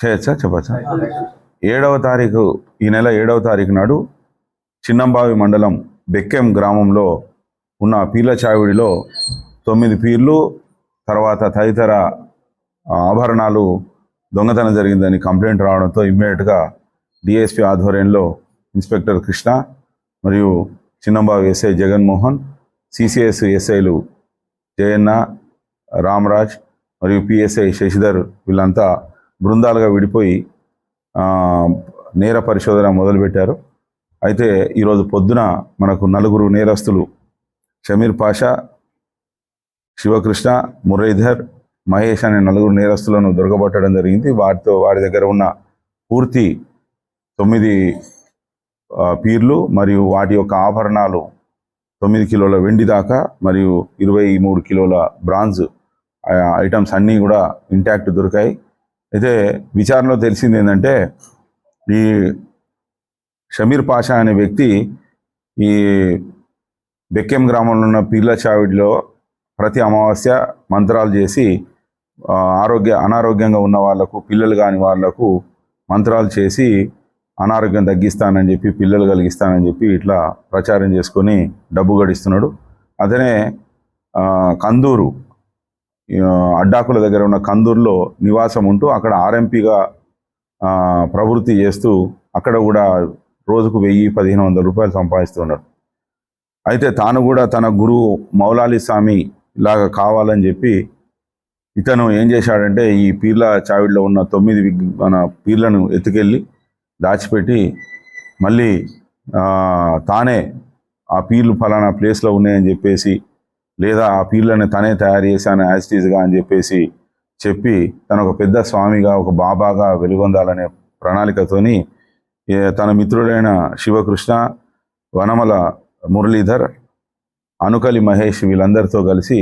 చేయొచ్చా? చెప్పచ్చా? ఏడవ తారీఖు ఈ నెల ఏడవ తారీఖు నాడు చిన్నంబావి మండలం బెక్కెం గ్రామంలో ఉన్న పీర్ల చావిడిలో తొమ్మిది పీర్లు తర్వాత తదితర ఆభరణాలు దొంగతనం జరిగిందని కంప్లైంట్ రావడంతో ఇమ్మీడియట్గా డిఎస్పి ఆధ్వర్యంలో ఇన్స్పెక్టర్ కృష్ణ మరియు చిన్నంబావి ఎస్ఐ జగన్మోహన్ సిసిఎస్ ఎస్ఐలు జయన్న రామరాజ్ మరియు పిఎస్ఐ శశిధర్ వీళ్ళంతా బృందాలుగా విడిపోయి నేర పరిశోధన మొదలుపెట్టారు. అయితే ఈరోజు పొద్దున మనకు నలుగురు నేరస్తులు షమీర్ పాషా శివకృష్ణ మురళీధర్ మహేష్ అనే నలుగురు నేరస్తులను దొరకబట్టడం జరిగింది. వాటితో వారి దగ్గర ఉన్న పూర్తి తొమ్మిది పీర్లు మరియు వాటి యొక్క ఆభరణాలు తొమ్మిది కిలోల వెండి దాకా మరియు ఇరవై మూడు కిలోల బ్రాంజ్ ఐటమ్స్ అన్నీ కూడా ఇంటాక్ట్ దొరికాయి. అయితే విచారణలో తెలిసింది ఏంటంటే ఈ షమీర్ పాషా అనే వ్యక్తి ఈ బెక్కెం గ్రామంలో ఉన్న పీర్ల చావిడిలో ప్రతి అమావాస్య మంత్రాలు చేసి ఆరోగ్య అనారోగ్యంగా ఉన్న వాళ్ళకు పిల్లలు కాని వాళ్ళకు మంత్రాలు చేసి అనారోగ్యం తగ్గిస్తానని చెప్పి పిల్లలు కలిగిస్తానని చెప్పి ఇట్లా ప్రచారం చేసుకొని డబ్బు గడిస్తున్నాడు. అతనే కందూరు అడ్డాకుల దగ్గర ఉన్న కందూరులో నివాసం ఉంటూ అక్కడ ఆర్ఎంపీగా ప్రవృత్తి చేస్తూ అక్కడ కూడా రోజుకు వెయ్యి పదిహేను వందల రూపాయలు సంపాదిస్తున్నాడు అయితే తాను కూడా తన గురువు మౌలాలి స్వామి లాగా కావాలని చెప్పి ఇతను ఏం చేశాడంటే ఈ పీర్ల చావిడిలో ఉన్న తొమ్మిది విగ్- మన పీర్లను ఎత్తుకెళ్ళి దాచిపెట్టి మళ్ళీ తానే ఆ పీర్లు ఫలానా ప్లేస్లో ఉన్నాయని చెప్పేసి లేదా ఆ పీర్లను తనే తయారు చేశాను యాజిటీజ్గా అని చెప్పేసి చెప్పి తను ఒక పెద్ద స్వామిగా ఒక బాబాగా వెలుగొందాలనే ప్రణాళికతోని తన మిత్రుడైన శివకృష్ణ వనమల మురళీధర్ అనుకలి మహేష్ వీళ్ళందరితో కలిసి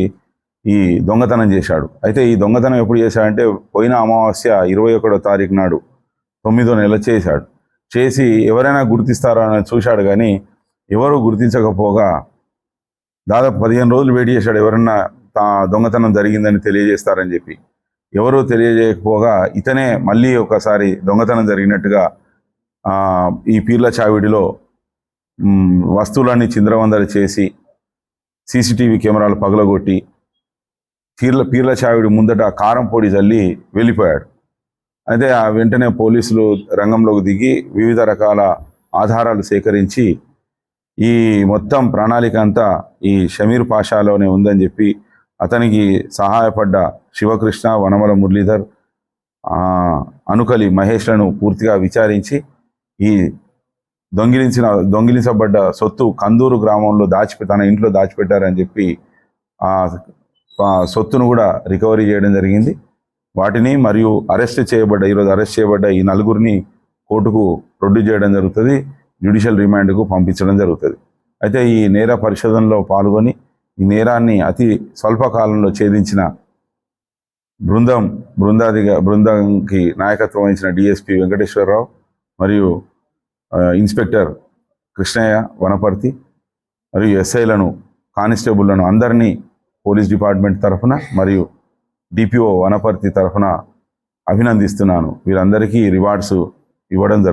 ఈ దొంగతనం చేశాడు. అయితే ఈ దొంగతనం ఎప్పుడు చేశాడంటే పోయిన అమావాస్య ఇరవై ఒకటో తారీఖు నాడు తొమ్మిదో నెల చేశాడు. చేసి ఎవరైనా గుర్తిస్తారో అని చూశాడు కానీ ఎవరు గుర్తించకపోగా దాదాపు పదిహేను రోజులు వెయిట్ చేశాడు. ఎవరన్నా తా దొంగతనం జరిగిందని తెలియజేస్తారని చెప్పి. ఎవరూ తెలియజేయకపోగా ఇతనే మళ్ళీ ఒకసారి దొంగతనం జరిగినట్టుగా ఈ పీర్ల చావిడిలో వస్తువులన్నీ చింద్రవందలు చేసి సీసీటీవీ కెమెరాలు పగలగొట్టి పీర్ల పీర్ల చావిడి ముందట కారం పొడి చల్లి వెళ్ళిపోయాడు. అయితే ఆ వెంటనే పోలీసులు రంగంలోకి దిగి వివిధ రకాల ఆధారాలు సేకరించి ఈ మొత్తం ప్రణాళిక అంతా ఈ షమీర్ పాషాలోనే ఉందని చెప్పి అతనికి సహాయపడ్డ శివకృష్ణ వనమల మురళీధర్ అనుకలి మహేష్లను పూర్తిగా విచారించి ఈ దొంగిలించిన దొంగిలించబడ్డ సొత్తు కందూరు గ్రామంలో దాచిపె తన ఇంట్లో దాచిపెట్టారని చెప్పి ఆ ఆ సొత్తును కూడా రికవరీ చేయడం జరిగింది. వాటిని మరియు అరెస్ట్ చేయబడ్డ ఈరోజు అరెస్ట్ చేయబడ్డ ఈ నలుగురిని కోర్టుకు ప్రొడ్యూస్ చేయడం జరుగుతుంది. జ్యుడిషియల్ రిమాండ్కు పంపించడం జరుగుతుంది. అయితే ఈ నేర పరిశోధనలో పాల్గొని ఈ నేరాన్ని అతి స్వల్ప కాలంలో ఛేదించిన బృందం బృందాదిగా బృందంకి నాయకత్వం వహించిన డిఎస్పి వెంకటేశ్వరరావు మరియు ఇన్స్పెక్టర్ కృష్ణయ్య వనపర్తి మరియు ఎస్ఐలను కానిస్టేబుల్లను అందరినీ పోలీస్ డిపార్ట్మెంట్ తరఫున మరియు డిపిఓ వనపర్తి తరఫున అభినందిస్తున్నాను. వీరందరికీ రివార్డ్స్ ఇవ్వడం జరుగుతుంది